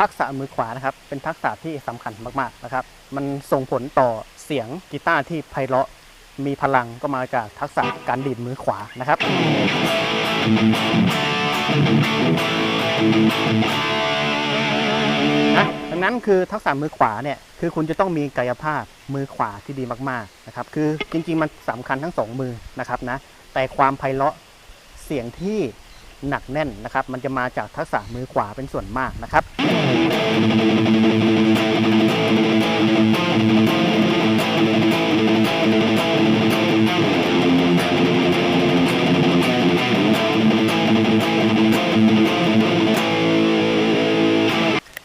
ทักษะมือขวานะครับเป็นทักษะที่สำคัญมากๆนะครับ มันส่งผลต่อเสียงกีตาร์ที่ไพเราะมีพลังก็มาจากทักษะการดีดมือขวานะครับ นะดังนั้นคือทักษะมือขวาเนี่ยคือคุณจะต้องมีกายภาพมือขวาที่ดีมากๆนะครับ คือจริงๆมันสำคัญทั้งสองมือนะครับนะ แต่ความไพเราะเสียงที่ หนักแน่นนะครับ มันจะมาจากทักษะมือขวาเป็นส่วนมากนะครับ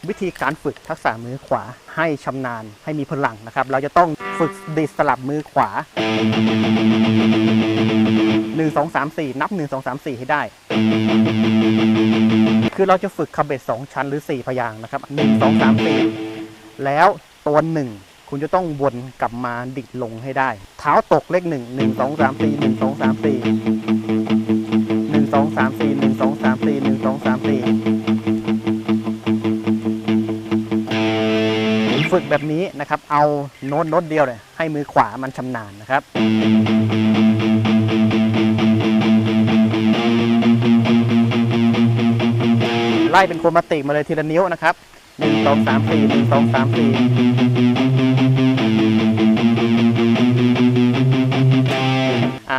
วิธีการฝึกทักษะมือขวาให้ชำนาญให้มีพลังนะครับ เราจะต้องฝึกดีดสลับมือขวา 1 2 3 4นับ1 2 3 4ให้ได้ คือเราจะฝึกคาเบตสองชั้นหรือ4พยางนะครับ1 2 3 4แล้วตัวหนึ่งคุณจะต้องวนกลับมาดิดลงให้ได้ เท้าตกเลข1 1 2 3 4 1 2 3 4 1 2 3 4 1 2 3 4 1 2 3 4ฝึกแบบนี้นะครับ เอาโน้ตโน้ตเดียวเลยให้มือขวามันชำนาญนะครับ ไล่เป็นโครมาติกมาเลยทีละนิ้วนะครับ1 2 3 4 1 2 3 4อ่ามสี่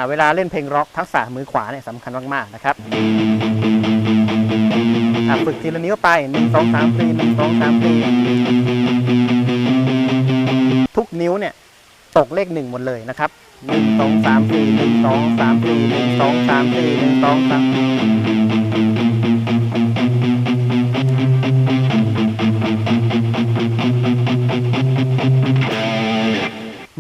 เวลาเล่นเพลงร็อกทักษะมือขวาเนี่ยสำคัญมาก ๆ นะครับฝึกทีละนิ้วไป1 2 3 4 1 2 3 4ทุกนิ้วเนี่ยตกเลขหนึ่งหมดเลยนะครับหนึ่งสองสามสี่หนึ่งสองสามสี่หนึ่งสองสามสี่หนึ่งสองสาม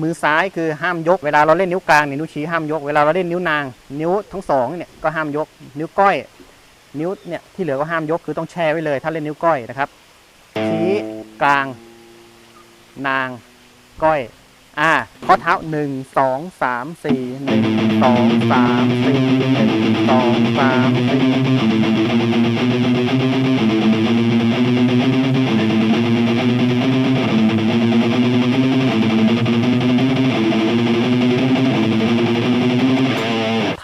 มือซ้ายคือห้ามยก เวลาเราเล่นนิ้วกลางเนี่ยนิ้วชี้ห้ามยก เวลาเราเล่นนิ้วนาง นิ้วทั้งสองเนี่ยก็ห้ามยก นิ้วก้อย นิ้วเนี่ยที่เหลือก็ห้ามยกคือต้องแช่ไว้เลย ถ้าเล่นนิ้วก้อยนะครับ ชี้กลาง นาง ก้อยอ่าข้อเท้าหนึ่งสองสามสี่หนึ่งสองสามสี่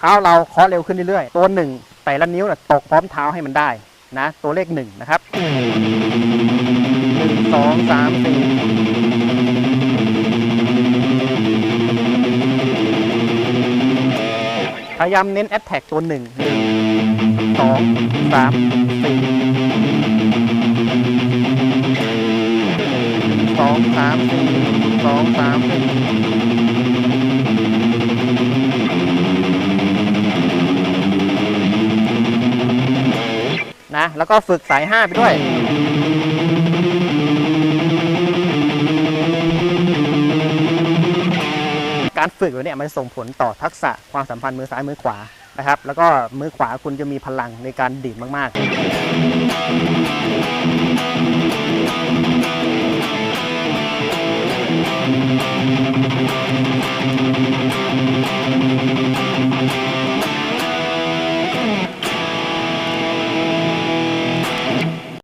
ท้าเราเคาะเร็วขึ้นเรื่อยๆ ตัวหนึ่งแต่ละนิ้วน่ะตกพร้อมเท้าให้มันได้นะ ตัวเลขหนึ่งนะครับหนึ่งสองสามสี่พยายามเน้นแอตแทกตัวหนึ่งหนึ่งสองสามสี่ แล้วก็ฝึกสายห้าไปด้วย การฝึกเนี่ยมันส่งผลต่อทักษะความสัมพันธ์มือซ้ายมือขวานะครับ แล้วก็มือขวาคุณจะมีพลังในการดีดมาก ๆ